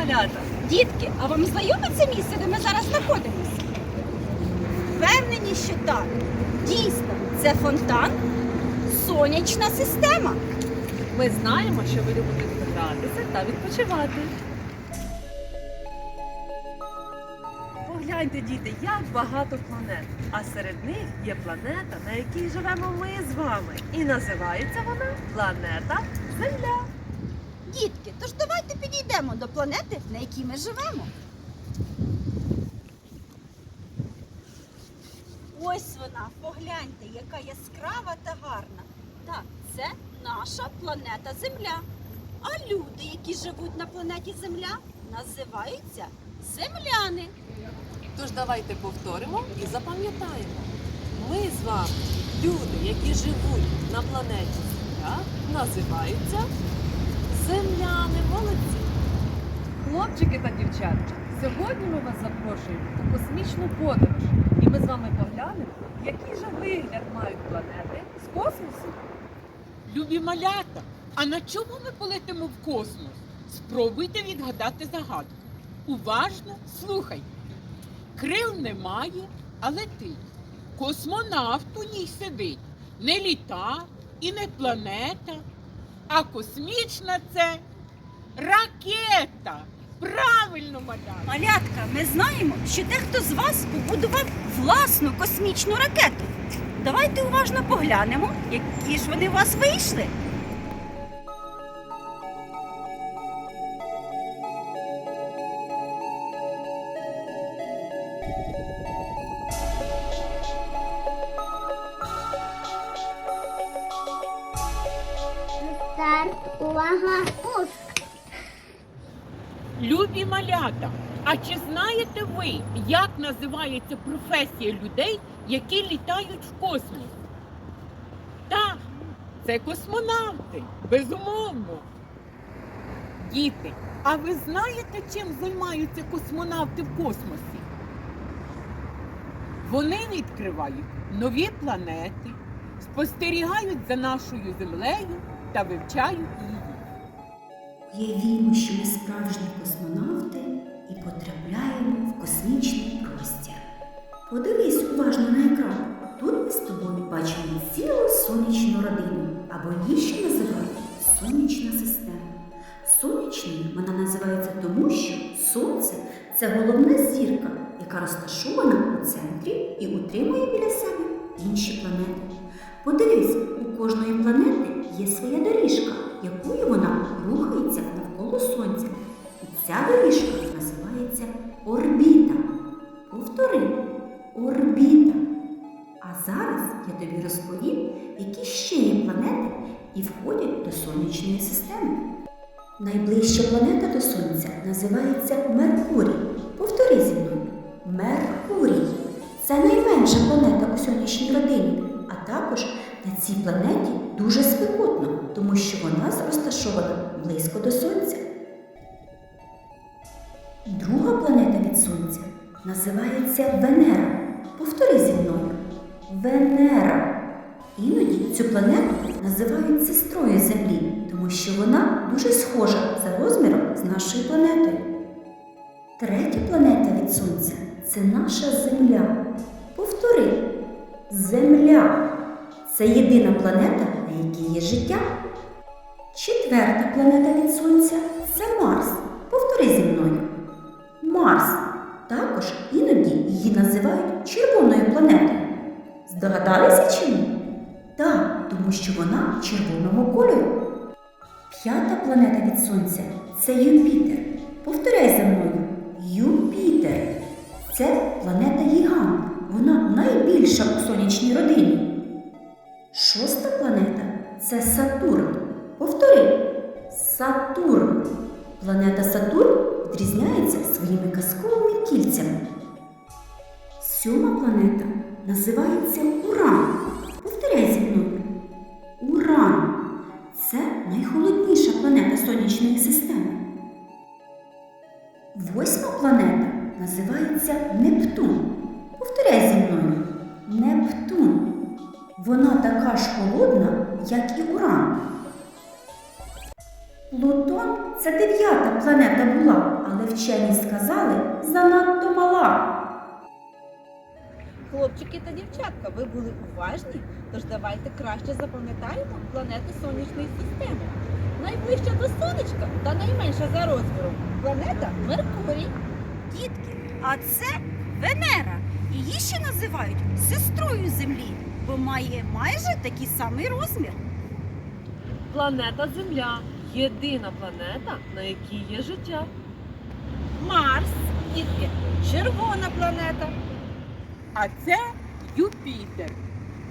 Малята! Дітки, а вам знайоме це місце, де ми зараз знаходимося? Впевнені, що так. Дійсно, це фонтан, сонячна система. Ми знаємо, що ви любите гратися та відпочивати. Погляньте, діти, як багато планет. А серед них є планета, на якій живемо ми з вами. І називається вона планета Земля. Дітки, тож давайте підійдемо до планети, на якій ми живемо. Ось вона, погляньте, яка яскрава та гарна. Так, це наша планета Земля. А люди, які живуть на планеті Земля, називаються земляни. Тож давайте повторимо і запам'ятаємо. Ми з вами, люди, які живуть на планеті Земля, називаються земляни. Молодці. Хлопчики та дівчатки, сьогодні ми вас запрошуємо у космічну подорож. І ми з вами поглянемо, який же вигляд мають планети з космосу. Любі малята, а на чому ми полетимо в космос? Спробуйте відгадати загадку. Уважно слухайте. Крил немає, а летить. Космонавт у ній сидить. Не літа і не планета, а космічна це ракета. Правильно, мадам. Малятка, ми знаємо, що дехто з вас побудував власну космічну ракету. Давайте уважно поглянемо, які ж вони у вас вийшли. Малята, а чи знаєте ви, як називається професія людей, які літають в космос? Так, це космонавти, безумовно. Діти, а ви знаєте, чим займаються космонавти в космосі? Вони відкривають нові планети, спостерігають за нашою землею та вивчають її. Уявімо, що ми справжні космонавти і потрапляємо в космічний простір. Подивись уважно на екран. Тут ми з тобою бачимо цілу сонячну родину, або її ще називають сонячна система. Сонячною вона називається тому, що Сонце це головна зірка, яка розташована у центрі і утримує біля себе інші планети. Подивись, у кожної планети є своя доріжка, якою вона рухається навколо Сонця. І ця доріжка називається орбіта. Повтори орбіта. А зараз я тобі розповім, які ще є планети і входять до сонячної системи. Найближча планета до Сонця називається Меркурій. Повтори зі мною. Меркурій. Це найменша планета у сонячній родині, а також на цій планеті дуже спекотно, тому що вона розташована близько до Сонця. Друга планета від Сонця називається Венера. Повтори зі мною. Венера. Іноді цю планету називають сестрою Землі, тому що вона дуже схожа за розміром з нашою планетою. Третя планета від Сонця це наша Земля. Повтори. Земля. Це єдина планета, на якій є життя. Четверта планета від Сонця це Марс. Повтори зі мною. Марс. Також іноді її називають червоною планетою. Здогадалися чи ні? Так, тому що вона червоного кольору. П'ята планета від Сонця це Юпітер. Повторяй за мною. Юпітер. Це планета Гігант. Вона найбільша у сонячній родині. Шоста планета це Сатурн. Повтори. Сатурн. Планета Сатурн відрізняється своїми казковими кільцями. Сьома планета називається Уран. Повторяй зі мною. Уран. Це найхолодніша планета сонячної системи. Восьма планета називається Нептун. Повторяй зі мною. Нептун. Вона така ж холодна, як і Уран. Плутон це дев'ята планета була, але вчені сказали занадто мала. Хлопчики та дівчатка, ви були уважні, тож давайте краще запам'ятаємо планети сонячної системи. Найближча до сонечка та найменша за розміром планета Меркурій. Дітки, а це Венера. Її ще називають сестрою Землі, бо має майже такий самий розмір. Планета Земля єдина планета, на якій є життя. Марс, дітки, червона планета. А це Юпітер.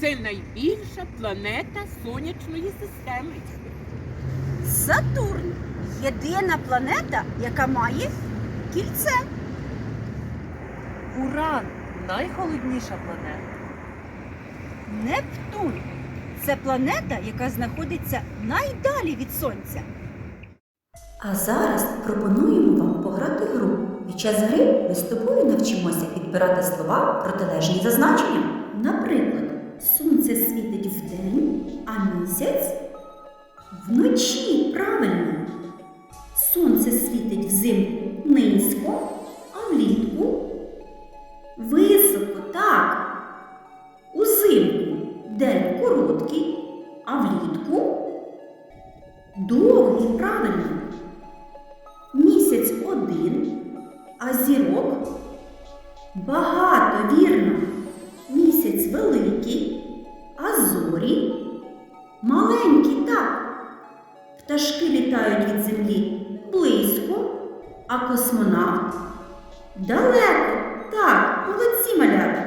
Це найбільша планета сонячної системи. Сатурн єдина планета, яка має кільце. Уран найхолодніша планета. Нептун це планета, яка знаходиться найдалі від сонця. А зараз пропонуємо вам пограти гру. Під час гри ми з тобою навчимося підбирати слова протилежні за значенням. Наприклад, сонце світить вдень, а місяць вночі. Правильно. Сонце світить взимку низько, а влітку високо, так. Узимку день короткий, а влітку довгий, правильно. Місяць один, а зірок багато, вірно. Місяць великий, а зорі маленькі, так. Пташки літають від землі близько, а космонавт далеко. Так, молодці малята.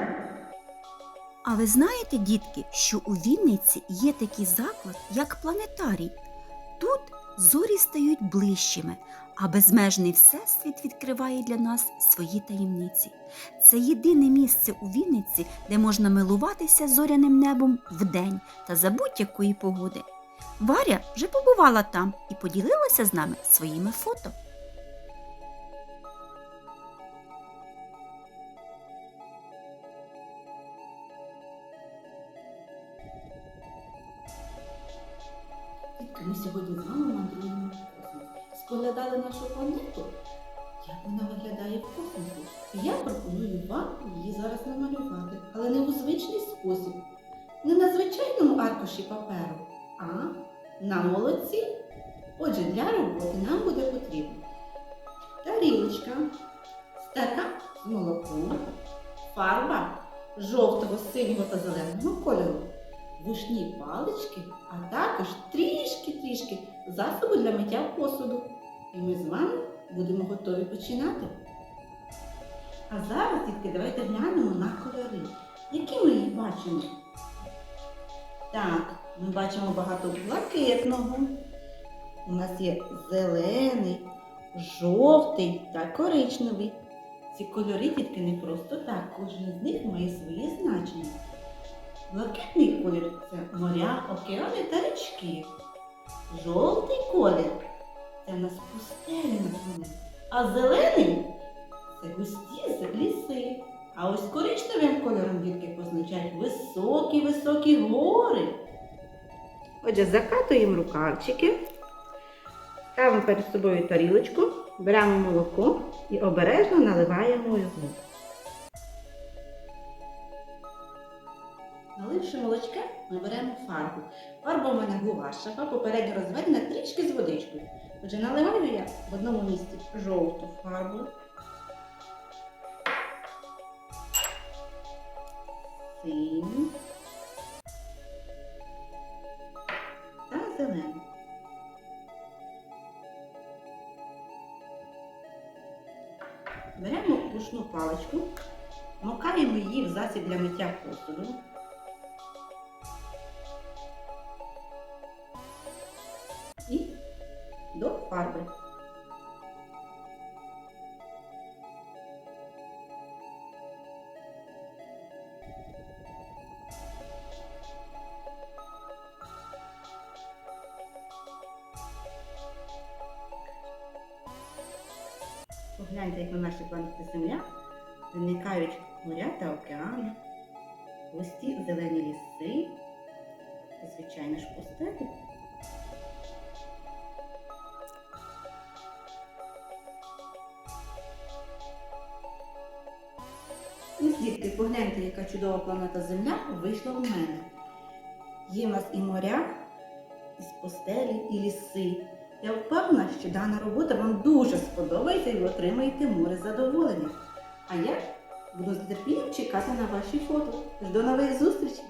А ви знаєте, дітки, що у Вінниці є такий заклад, як планетарій? Тут зорі стають ближчими, а безмежний всесвіт відкриває для нас свої таємниці. Це єдине місце у Вінниці, де можна милуватися зоряним небом вдень та за будь-якої погоди. Варя вже побувала там і поділилася з нами своїми фото. Ми сьогодні з вами мандруємо в космос. Споглядали нашу планету, як вона виглядає в космосі. І я пропоную вам її зараз намалювати, але не у звичний спосіб. Не на звичайному аркуші паперу, а на молоці. Отже, для роботи нам буде потрібно тарілочка, стакан з молоком, фарба жовтого, синього та зеленого кольору, вушні палички, а також трішки-трішки засобу для миття посуду. І ми з вами будемо готові починати. А зараз, дітки, давайте глянемо на кольори. Які ми їх бачимо? Так, ми бачимо багато блакитного. У нас є зелений, жовтий та коричневий. Ці кольори, дітки, не просто так. Кожен з них має своє значення. Блакитний колір це моря, океани та річки. Жовтий колір це в нас пустелі на. А зелений це густі ліси. А ось коричневим кольором дітки позначають високі-високі гори. Отже, закатуємо рукавчики, ставимо перед собою тарілочку, беремо молоко і обережно наливаємо його. Наливши молочка, ми беремо фарбу. Фарба у мене гуашева, попередньо розведена трішки з водичкою. Отже, наливаю я в одному місці жовту фарбу. Синю. Та зелену. Беремо пушну паличку, макаємо її в засіб для миття посуду. До фарби. Погляньте, як на нашій планеті Земля виникають моря та океани, густі зелені ліси і, звичайно ж, пустелі. Погляньте, яка чудова планета Земля вийшла в мене. Є в нас і моря, і спостелі, і ліси. Я впевнена, що дана робота вам дуже сподобається і ви отримаєте море задоволення. А я буду з нетерпінням чекати на ваші фото. До нових зустрічей!